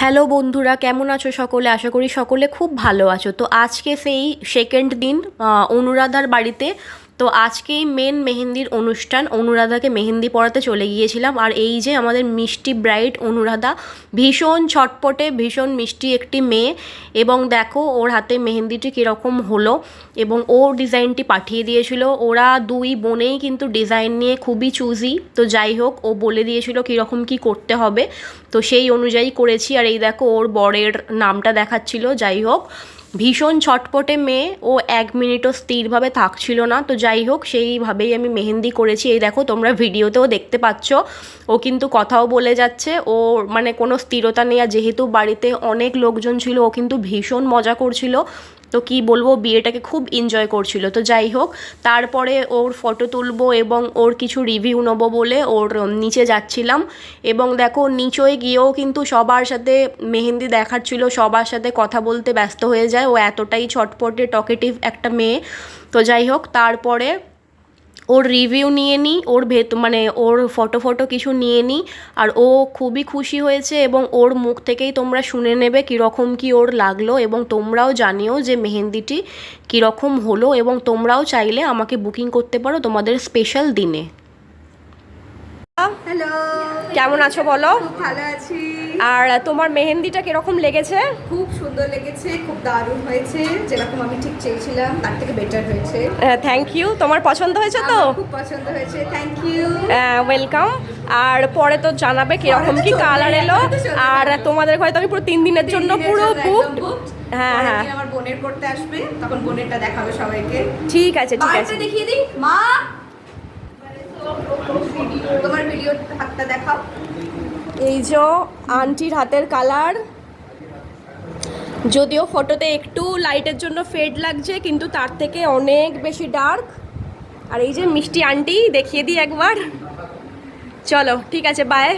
Hello বন্ধুরা, কেমন আছো সকলে? আশা করি সকলে খুব ভালো আছো। তো আজকে সেই সেকেন্ড দিন অনুরাধার বাড়িতে তো আজকেই মেন মেহেন্দির অনুষ্ঠান। অনুরাধাকে মেহেন্দি পড়াতে চলে গিয়েছিলাম। আর এই যে আমাদের মিষ্টি ব্রাইট অনুরাধা, ভীষণ ছটপটে, ভীষণ মিষ্টি একটি মেয়ে। এবং দেখো, ওর হাতে মেহেন্দিটি কীরকম হলো এবং ও ডিজাইনটি পাঠিয়ে দিয়েছিল। ওরা দুই বোনেই কিন্তু ডিজাইন নিয়ে খুবই চুজি। তো যাই হোক, ও বলে দিয়েছিল কীরকম কি করতে হবে। তো সেই অনুযায়ী করেছি। আর এই দেখো, ওর বরের নামটা দেখাচ্ছিল। যাই হোক ভীষণ ছটপটে মেয়ে, ও এক মিনিটও স্থিরভাবে থাকছিল না। তো যাই হোক, সেইভাবেই আমি মেহেন্দি করেছি। এই দেখো, তোমরা ভিডিওতেও দেখতে পাচ্ছ। ও কিন্তু কথাও বলে যাচ্ছে। ও মানে কোনো স্থিরতা নেই। আর যেহেতু বাড়িতে অনেক লোকজন ছিল, ও কিন্তু ভীষণ মজা করছিল। তো কি বলব, বিয়েটাকে খুব এনজয় করছিল। তো যাই হোক, তারপরে ওর ফটো তুলবো এবং ওর কিছু রিভিউ নেব বলে ওর নিচে যাচ্ছিলাম। এবং দেখো, নিচয়ে গিয়েও কিন্তু সবার সাথে মেহেন্দি দেখাচ্ছিল, সবার সাথে কথা বলতে ব্যস্ত হয়ে যায়। ও এতটাই ছটপটে টকেটিভ একটা মেয়ে। তো যাই হোক, তারপরে ওর রিভিউ নিয়ে নিই ওর ভেত মানে ওর ফটো ফটো কিছু নিয়ে নিই আর ও খুবই খুশি হয়েছে এবং ওর মুখ থেকেই তোমরা শুনে নেবে কীরকম কি ওর লাগল এবং তোমরাও জানিও যে মেহেন্দিটি কীরকম হলো এবং তোমরাও চাইলে আমাকে বুকিং করতে পারো তোমাদের স্পেশাল দিনে। হ্যালো কেমন আছো বলো? ভালো আছি। আর তোমার মেহেন্দিটা কীরকম লেগেছে? খুব সুন্দর লেগেছে খুব দারুণ হয়েছে। যেরকম আমি ঠিক চেয়েছিলাম তার থেকে বেটার হয়েছে। থ্যাংক ইউ তোমার পছন্দ হয়েছে তো? খুব পছন্দ হয়েছে থ্যাংক ইউ ওয়েলকাম আর পরে তো জানাবে কীরকম কি কালার এলো। আর তোমাদের হয়তো আমি পুরো তিন দিনের জন্য পুরো বুক হ্যাঁ, হ্যাঁ। আমার বোনের করতে আসবে তখন বোনেরটা দেখাবে সবাইকে। ঠিক আছে ঠিক আছে। দেখিয়ে দিই। মা! তোমার ভিডিও হাতটা দেখাও। এই যে আন্টির হাতের কালার যদিও ফটোতে একটু লাইটের জন্য ফেড লাগছে, কিন্তু তার থেকে অনেক বেশি ডার্ক আর এই যে মিষ্টি আন্টি, দেখিয়ে দিই একবার। চলো, ঠিক আছে বাই